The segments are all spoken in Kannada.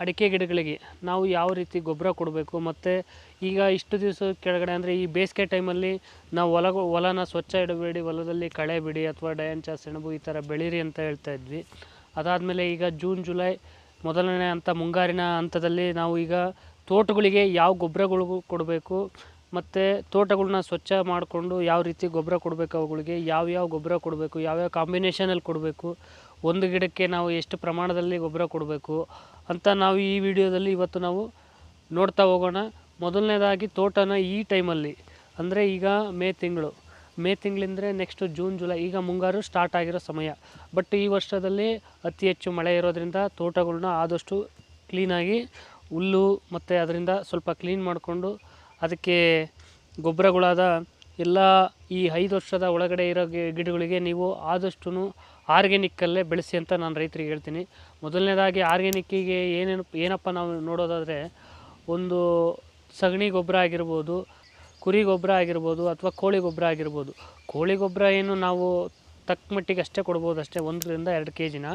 ಅಡಿಕೆ ಗಿಡಗಳಿಗೆ ನಾವು ಯಾವ ರೀತಿ ಗೊಬ್ಬರ ಕೊಡಬೇಕು? ಮತ್ತು ಈಗ ಇಷ್ಟು ದಿವಸ ಕೆಳಗಡೆ ಅಂದರೆ ಈ ಬೇಸಿಗೆ ಟೈಮಲ್ಲಿ ನಾವು ಹೊಲ ಹೊಲನ ಸ್ವಚ್ಛ ಇಡಬೇಡಿ, ಹೊಲದಲ್ಲಿ ಕಳೆ ಬಿಡಿ ಅಥವಾ ಡಯಾಂಚ ಸೆಣಬು ಈ ಥರ ಬೆಳೀರಿ ಅಂತ ಹೇಳ್ತಾ ಇದ್ವಿ. ಅದಾದಮೇಲೆ ಈಗ ಜೂನ್, ಜುಲೈ ಮೊದಲನೇ ಹಂತ ಮುಂಗಾರಿನ ಹಂತದಲ್ಲಿ ನಾವು ಈಗ ತೋಟಗಳಿಗೆ ಯಾವ ಗೊಬ್ಬರಗಳು ಕೊಡಬೇಕು? ಮತ್ತು ತೋಟಗಳನ್ನ ಸ್ವಚ್ಛ ಮಾಡಿಕೊಂಡು ಯಾವ ರೀತಿ ಗೊಬ್ಬರ ಕೊಡಬೇಕು ಅವುಗಳಿಗೆ? ಯಾವ್ಯಾವ ಗೊಬ್ಬರ ಕೊಡಬೇಕು? ಯಾವ್ಯಾವ ಕಾಂಬಿನೇಷನಲ್ಲಿ ಕೊಡಬೇಕು? ಒಂದು ಗಿಡಕ್ಕೆ ನಾವು ಎಷ್ಟು ಪ್ರಮಾಣದಲ್ಲಿ ಗೊಬ್ಬರ ಕೊಡಬೇಕು? ಅಂತ ನಾವು ಈ ವಿಡಿಯೋದಲ್ಲಿ ಇವತ್ತು ನಾವು ನೋಡ್ತಾ ಹೋಗೋಣ. ಮೊದಲನೇದಾಗಿ ತೋಟನ ಈ ಟೈಮಲ್ಲಿ, ಅಂದರೆ ಈಗ ಮೇ ತಿಂಗಳು. ಮೇ ತಿಂಗಳಿಂದರೆ ನೆಕ್ಸ್ಟ್ ಜೂನ್ ಜುಲೈ ಈಗ ಮುಂಗಾರು ಸ್ಟಾರ್ಟ್ ಆಗಿರೋ ಸಮಯ. ಬಟ್ ಈ ವರ್ಷದಲ್ಲಿ ಅತಿ ಹೆಚ್ಚು ಮಳೆ ಇರೋದರಿಂದ ತೋಟಗಳನ್ನ ಆದಷ್ಟು ಕ್ಲೀನಾಗಿ ಹುಲ್ಲು ಮತ್ತು ಅದರಿಂದ ಸ್ವಲ್ಪ ಕ್ಲೀನ್ ಮಾಡಿಕೊಂಡು ಅದಕ್ಕೆ ಗೊಬ್ಬರಗಳಾದ ಎಲ್ಲ ಈ ಐದು ವರ್ಷದ ಒಳಗಡೆ ಇರೋ ಗಿಡಗಳಿಗೆ ನೀವು ಆದಷ್ಟು ಆರ್ಗ್ಯಾನಿಕ್ಕಲ್ಲೇ ಬೆಳೆಸಿ ಅಂತ ನಾನು ರೈತರಿಗೆ ಹೇಳ್ತೀನಿ. ಮೊದಲನೇದಾಗಿ ಆರ್ಗ್ಯಾನಿಕ್ಕಿಗೆ ಏನೇನು ಏನಪ್ಪ ನಾವು ನೋಡೋದಾದರೆ ಒಂದು ಸಗಣಿ ಗೊಬ್ಬರ ಆಗಿರ್ಬೋದು, ಕುರಿ ಗೊಬ್ಬರ ಆಗಿರ್ಬೋದು ಅಥವಾ ಕೋಳಿ ಗೊಬ್ಬರ ಆಗಿರ್ಬೋದು. ಕೋಳಿ ಗೊಬ್ಬರ ಏನು ನಾವು ತಕ್ಕ ಮಟ್ಟಿಗೆ ಅಷ್ಟೇ ಕೊಡ್ಬೋದು, ಅಷ್ಟೇ ಒಂದರಿಂದ ಎರಡು ಕೆ ಜಿನ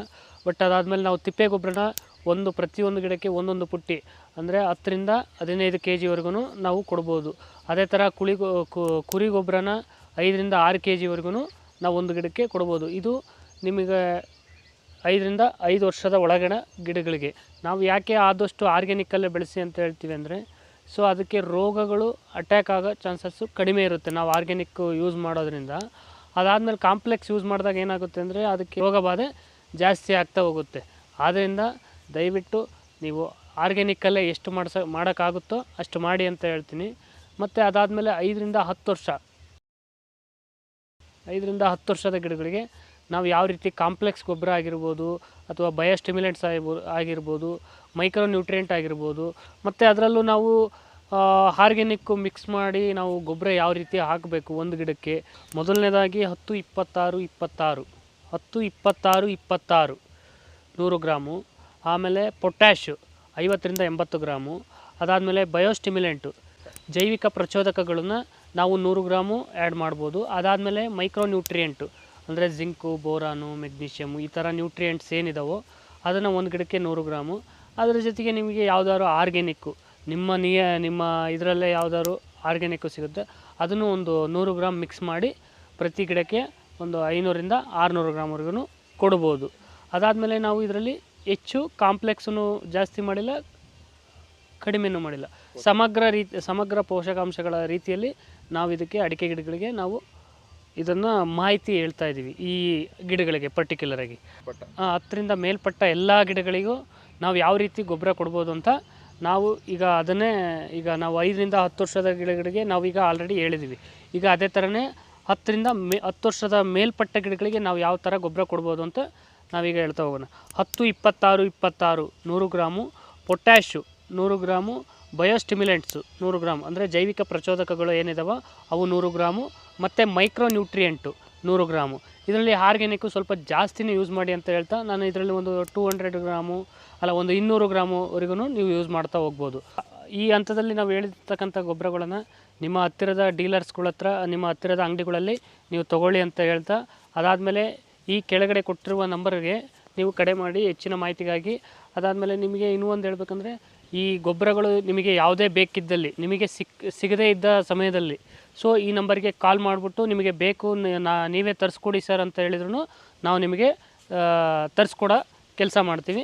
ಬಟ್ ಅದಾದಮೇಲೆ ನಾವು ತಿಪ್ಪೆ ಗೊಬ್ಬರನ ಒಂದು ಪ್ರತಿಯೊಂದು ಗಿಡಕ್ಕೆ ಒಂದೊಂದು ಪುಟ್ಟಿ, ಅಂದರೆ ಹತ್ತರಿಂದ ಹದಿನೈದು ಕೆ ಜಿವರೆಗೂ ನಾವು ಕೊಡ್ಬೋದು. ಅದೇ ಥರ ಕುಳಿ ಕುರಿ ಗೊಬ್ಬರನ ಐದರಿಂದ ಆರು ಕೆ ಜಿವರೆಗೂ ನಾವು ಒಂದು ಗಿಡಕ್ಕೆ ಕೊಡ್ಬೋದು. ಇದು ನಿಮಗೆ ಐದರಿಂದ ಐದು ವರ್ಷದ ಒಳಗಡೆ ಗಿಡಗಳಿಗೆ. ನಾವು ಯಾಕೆ ಆದಷ್ಟು ಆರ್ಗ್ಯಾನಿಕಲ್ಲೇ ಬೆಳೆಸಿ ಅಂತ ಹೇಳ್ತೀವಿ ಅಂದರೆ ಸೊ ಅದಕ್ಕೆ ರೋಗಗಳು ಅಟ್ಯಾಕ್ ಆಗೋ ಚಾನ್ಸಸ್ಸು ಕಡಿಮೆ ಇರುತ್ತೆ ನಾವು ಆರ್ಗ್ಯಾನಿಕ್ ಯೂಸ್ ಮಾಡೋದ್ರಿಂದ. ಅದಾದಮೇಲೆ ಕಾಂಪ್ಲೆಕ್ಸ್ ಯೂಸ್ ಮಾಡಿದಾಗ ಏನಾಗುತ್ತೆ ಅಂದರೆ ಅದಕ್ಕೆ ರೋಗ ಬಾಧೆ ಜಾಸ್ತಿ ಆಗ್ತಾ ಹೋಗುತ್ತೆ. ಆದ್ದರಿಂದ ದಯವಿಟ್ಟು ನೀವು ಆರ್ಗ್ಯಾನಿಕ್ಕಲ್ಲೇ ಎಷ್ಟು ಮಾಡಿಸ, ಮಾಡೋಕ್ಕಾಗುತ್ತೋ ಅಷ್ಟು ಮಾಡಿ ಅಂತ ಹೇಳ್ತೀನಿ. ಮತ್ತು ಅದಾದಮೇಲೆ ಐದರಿಂದ ಹತ್ತು ವರ್ಷ. ಐದರಿಂದ ಹತ್ತು ವರ್ಷದ ಗಿಡಗಳಿಗೆ ನಾವು ಯಾವ ರೀತಿ ಕಾಂಪ್ಲೆಕ್ಸ್ ಗೊಬ್ಬರ ಆಗಿರ್ಬೋದು ಅಥವಾ ಬಯೋಸ್ಟಿಮ್ಯುಲೆಂಟ್ಸ್ ಆಗಿರ್ಬೋದು ಮೈಕ್ರೋ ನ್ಯೂಟ್ರಿಯೆಂಟ್ ಆಗಿರ್ಬೋದು, ಮತ್ತು ಅದರಲ್ಲೂ ನಾವು ಆರ್ಗ್ಯಾನಿಕ್ಕು ಮಿಕ್ಸ್ ಮಾಡಿ ನಾವು ಗೊಬ್ಬರ ಯಾವ ರೀತಿ ಹಾಕಬೇಕು ಒಂದು ಗಿಡಕ್ಕೆ? ಮೊದಲನೇದಾಗಿ ಹತ್ತು ಇಪ್ಪತ್ತಾರು ಇಪ್ಪತ್ತಾರು. ಹತ್ತು ಇಪ್ಪತ್ತಾರು ಇಪ್ಪತ್ತಾರು. ನೂರು ಗ್ರಾಮು. ಆಮೇಲೆ ಪೊಟ್ಯಾಶು ಐವತ್ತರಿಂದ ಎಂಬತ್ತು ಗ್ರಾಮು. ಅದಾದಮೇಲೆ ಬಯೋಸ್ಟಿಮ್ಯುಲೆಂಟು. ಜೈವಿಕ ಪ್ರಚೋದಕಗಳನ್ನು ನಾವು ನೂರು ಗ್ರಾಮು ಆ್ಯಡ್ ಮಾಡ್ಬೋದು. ಅದಾದಮೇಲೆ ಮೈಕ್ರೋ ನ್ಯೂಟ್ರಿಯೆಂಟು ಅಂದರೆ ಜಿಂಕು, ಬೋರಾನು ಮೆಗ್ನೀಷಿಯಮು ಈ ಥರ ನ್ಯೂಟ್ರಿಯೆಂಟ್ಸ್ ಏನಿದಾವೋ ಅದನ್ನು ಒಂದು ಗಿಡಕ್ಕೆ ನೂರು ಗ್ರಾಮು. ಅದರ ಜೊತೆಗೆ ನಿಮಗೆ ಯಾವುದಾದ್ರು ಆರ್ಗ್ಯಾನಿಕ್ಕು. ನಿಮ್ಮ ನಿಯ ನಿಮ್ಮ ಇದರಲ್ಲೇ ಯಾವ್ದಾದ್ರು ಆರ್ಗ್ಯಾನಿಕ್ಕು ಸಿಗುತ್ತೆ ಅದನ್ನು ಒಂದು ನೂರು ಗ್ರಾಮ್ ಮಿಕ್ಸ್ ಮಾಡಿ ಪ್ರತಿ ಗಿಡಕ್ಕೆ ಒಂದು ಐನೂರಿಂದ ಆರುನೂರು ಗ್ರಾಮ್ವರೆಗೂ ಕೊಡ್ಬೋದು. ಅದಾದಮೇಲೆ ನಾವು ಇದರಲ್ಲಿ ಹೆಚ್ಚು ಕಾಂಪ್ಲೆಕ್ಸನ್ನು ಜಾಸ್ತಿ ಮಾಡಿಲ್ಲ ಕಡಿಮೆನೂ ಮಾಡಿಲ್ಲ. ಸಮಗ್ರ ರೀತಿ ಸಮಗ್ರ ಪೋಷಕಾಂಶಗಳ ರೀತಿಯಲ್ಲಿ ನಾವು ಇದಕ್ಕೆ ಅಡಿಕೆ ಗಿಡಗಳಿಗೆ ನಾವು ಇದನ್ನು ಮಾಹಿತಿ ಹೇಳ್ತಾ ಇದ್ದೀವಿ ಈ ಗಿಡಗಳಿಗೆ ಪರ್ಟಿಕ್ಯುಲರಾಗಿ ಹತ್ತರಿಂದ ಮೇಲ್ಪಟ್ಟ ಎಲ್ಲ ಗಿಡಗಳಿಗೂ ನಾವು ಯಾವ ರೀತಿ ಗೊಬ್ಬರ ಕೊಡ್ಬೋದು ಅಂತ ನಾವು ಈಗ ಅದನ್ನೇ, ಈಗ ನಾವು ಐದರಿಂದ ಹತ್ತು ವರ್ಷದ ಗಿಡಗಳಿಗೆ ನಾವೀಗ ಆಲ್ರೆಡಿ ಹೇಳಿದ್ದೀವಿ ಈಗ ಅದೇ ಥರನೇ ಹತ್ತರಿಂದ ಮೇ, ಹತ್ತು ವರ್ಷದ ಮೇಲ್ಪಟ್ಟ ಗಿಡಗಳಿಗೆ ನಾವು ಯಾವ ಥರ ಗೊಬ್ಬರ ಕೊಡ್ಬೋದು ಅಂತ ನಾವೀಗ ಹೇಳ್ತಾ ಹೋಗೋಣ. ಹತ್ತು, ಇಪ್ಪತ್ತಾರು ಇಪ್ಪತ್ತಾರು, ನೂರು ಗ್ರಾಮು ಪೊಟ್ಯಾಶು ನೂರು ಗ್ರಾಮು ಬಯೋಸ್ಟಿಮ್ಯುಲೆಂಟ್ಸು, ನೂರು ಗ್ರಾಮ್ ಅಂದರೆ ಜೈವಿಕ ಪ್ರಚೋದಕಗಳು ಏನಿದಾವೋ ಅವು ನೂರು ಗ್ರಾಮು, ಮತ್ತು ಮೈಕ್ರೋ ನ್ಯೂಟ್ರಿಯೆಂಟು ನೂರು ಗ್ರಾಮು. ಇದರಲ್ಲಿ ಆರ್ಗ್ಯಾನಿಕ್ಕು ಸ್ವಲ್ಪ ಜಾಸ್ತಿನೇ ಯೂಸ್ ಮಾಡಿ ಅಂತ ಹೇಳ್ತಾ ನಾನು ಇದರಲ್ಲಿ ಒಂದು ಟೂ ಹಂಡ್ರೆಡ್ ಗ್ರಾಮು ಅಲ್ಲ ಒಂದು ಇನ್ನೂರು ಗ್ರಾಮುವರೆಗೂ ನೀವು ಯೂಸ್ ಮಾಡ್ತಾ ಹೋಗ್ಬೋದು. ಈ ಹಂತದಲ್ಲಿ ನಾವು ಹೇಳಿರ್ತಕ್ಕಂಥ ಗೊಬ್ಬರಗಳನ್ನು ನಿಮ್ಮ ಹತ್ತಿರದ ಡೀಲರ್ಸ್ಗಳ ಹತ್ರ, ನಿಮ್ಮ ಹತ್ತಿರದ ಅಂಗಡಿಗಳಲ್ಲಿ ನೀವು ತೊಗೊಳ್ಳಿ ಅಂತ ಹೇಳ್ತಾ, ಅದಾದಮೇಲೆ ಈ ಕೆಳಗಡೆ ಕೊಟ್ಟಿರುವ ನಂಬರ್ಗೆ ನೀವು ಕಡೆ ಮಾಡಿ ಹೆಚ್ಚಿನ ಮಾಹಿತಿಗಾಗಿ. ಅದಾದಮೇಲೆ ನಿಮಗೆ ಇನ್ನೂ ಒಂದು ಹೇಳ್ಬೇಕಂದ್ರೆ ಈ ಗೊಬ್ಬರಗಳು ನಿಮಗೆ ಯಾವುದೇ ಬೇಕಿದ್ದಲ್ಲಿ, ನಿಮಗೆ ಸಿಕ್, ಸಿಗದೇ ಇದ್ದ ಸಮಯದಲ್ಲಿ. ಸೊ ಈ ನಂಬರ್ಗೆ ಕಾಲ್ ಮಾಡಿಬಿಟ್ಟು ನಿಮಗೆ ಬೇಕು ನಾ ನೀವೇ ತರಿಸ್ಕೊಡಿ ಸರ್ ಅಂತ ಹೇಳಿದ್ರು ನಾವು ನಿಮಗೆ ತರಿಸ್ಕೊಡೋ ಕೆಲಸ ಮಾಡ್ತೀವಿ.